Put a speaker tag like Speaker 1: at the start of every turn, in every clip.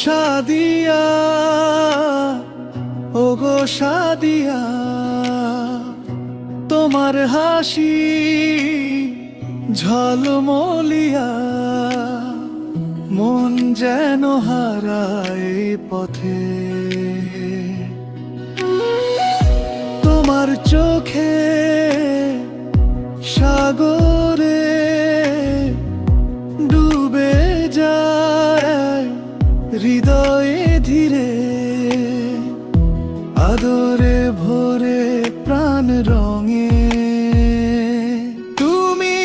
Speaker 1: সাদিয়া ও গো সাদিয়া তোমার হাসি ঝলমলিয়া মন যেন হারায় পথে। তোমার চোখে সাগরে হৃদয়ে ধীরে আদরে ভরে প্রাণ রঙে। তুমি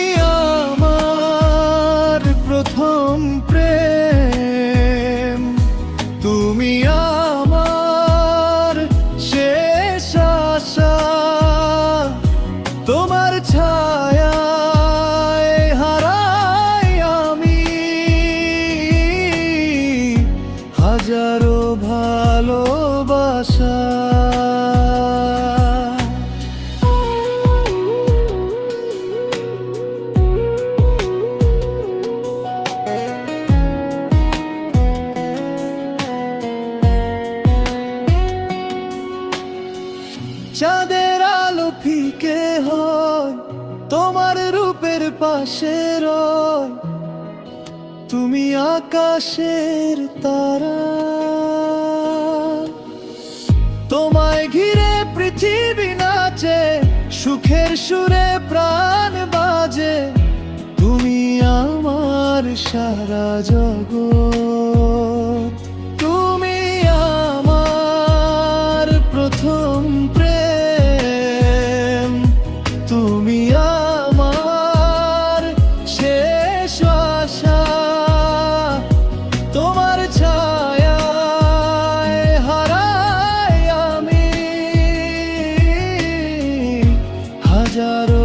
Speaker 1: আমার প্রথম প্রেম তুমি আমার হাজারো ভালোবাসা। চাঁদের আলো ফিকে হয় তোমার রূপের পাশে রয়। তুমি আকাশের তারা। তোমায় ঘিরে পৃথিবী নাচে, সুখের সুরে প্রাণ বাজে। তুমি আমার সারা জগৎ। হাজারো